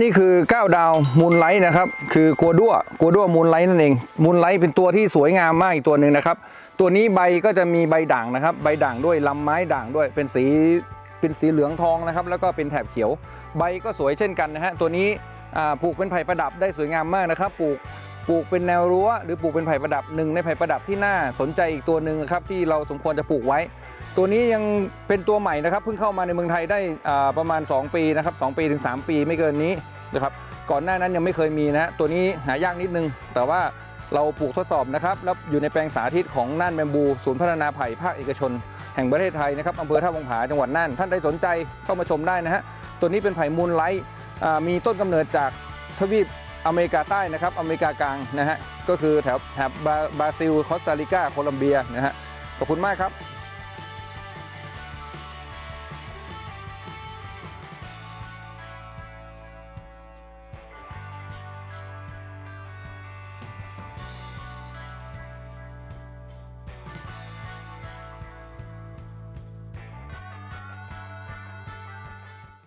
นี่คือ9ดาวมูนไลท์นะครับ คือกัวด้วกัวด้วมูนไลท์นั่นเองมูนไลท์เป็นตัวที่สวยงามมากอีกตัวหนึ่งนะครับ ตัวนี้ใบก็จะมีใบด่างนะครับ ใบด่างด้วยลำไม้ด่างด้วยเป็นสีเป็นสีเหลืองทองนะครับ แล้วก็เป็นแถบเขียว ใบก็สวยเช่นกันนะฮะตัวนี้ปลูกเป็นไผ่ประดับได้สวยงามมากนะครับ ปลูกปลูกเป็นแนวรั้วหรือปลูกเป็นไผ่ประดับหนึ่งในไผ่ประดับที่น่าสนใจอีกตัวหนึ่งนะครับที่เราสมควรจะปลูกไว้ ตัวนี้ยังเป็นตัวใหม่นะครับเพิ่งเข้ามาในเมืองไทยได้ประมาณ 2 ปีนะครับ2ปีถึง 3 ปีไม่เกินนี้นะครับก่อนหน้านั้นยังไม่เคยมีนะฮะตัวนี้หายากนิดนึง แต่ว่าเราปลูกทดสอบนะครับแล้วอยู่ในแปลงสาธิตของน่านแบมบูศูนย์พัฒนาไผ่ภาคเอกชน แห่งประเทศไทยนะครับอำเภอท่าวงผาจังหวัดน่านท่านใดสนใจเข้ามาชมได้นะฮะตัวนี้เป็นไผ่มูลไลท์อ่มีต้นกำเนิดจากทวีปอเมริกาใต้นะครับอเมริกากลางนะฮะก็คือแถวแถบบราบราซิลคอสตาริกาโคลัมเบียนะฮะขอบคุณมากครับ